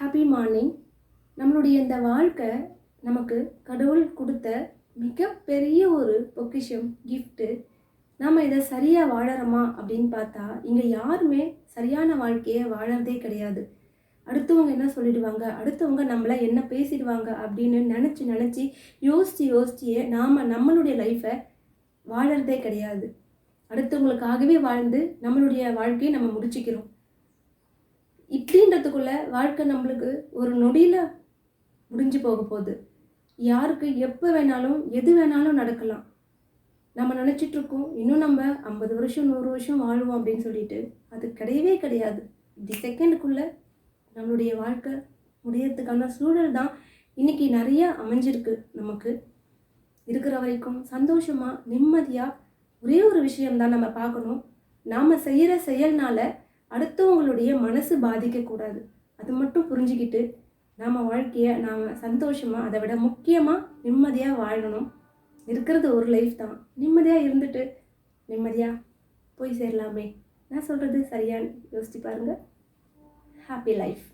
Happy morning நம்மளுடைய இந்த வாழ்க்கை நமக்கு கடவுள் கொடுத்த மிகப்பெரிய ஒரு பொக்கிஷம் கிஃப்ட்டு நாம் இதை சரியாக வாழறோமா அப்படின்னு பார்த்தா இங்கே யாருமே சரியான வாழ்க்கையை வாழறதே கிடையாது. அடுத்தவங்க என்ன சொல்லிடுவாங்க? அடுத்தவங்க நம்மளை என்ன பேசிடுவாங்க அப்படின்னு நினச்சி நினச்சி யோசித்து யோசிச்சியே நாம் நம்மளுடைய லைஃப்பை வாழறதே கிடையாது. அடுத்தவங்களுக்காகவே வாழ்ந்து நம்மளுடைய வாழ்க்கையை நம்ம முடிச்சுக்கிறோம். இப்படின்றதுக்குள்ள வாழ்க்கை நம்மளுக்கு ஒரு நொடியில் முடிஞ்சு போக போகுது. யாருக்கு எப்போ வேணாலும் எது வேணாலும் நடக்கலாம். நம்ம நினச்சிட்டு இருக்கோம் இன்னும் நம்ம ஐம்பது வருஷம் நூறு வருஷம் வாழ்வோம் அப்படின்னு சொல்லிட்டு அது கிடையவே கிடையாது. தி செகண்டுக்குள்ளே நம்மளுடைய வாழ்க்கை முடியறதுக்கான சூழல் தான் இன்னைக்கு நிறைய அமைஞ்சிருக்கு நமக்கு. இருக்கிற வரைக்கும் சந்தோஷமாக நிம்மதியாக ஒரே ஒரு விஷயம்தான் நம்ம பார்க்கணும். நாம் செய்கிற செயல்னால அடுத்தவங்களுடைய மனசு பாதிக்கக்கூடாது. அது மட்டும் புரிஞ்சுக்கிட்டு நாம் வாழ்க்கையை நாம் சந்தோஷமாக அதை விட முக்கியமாக நிம்மதியாக வாழணும். இருக்கிறது ஒரு லைஃப் தான். நிம்மதியாக இருந்துட்டு நிம்மதியாக போய் சேரலாமே. நான் சொல்கிறது சரியான்னு யோசிச்சு பாருங்கள் ஹாப்பி லைஃப்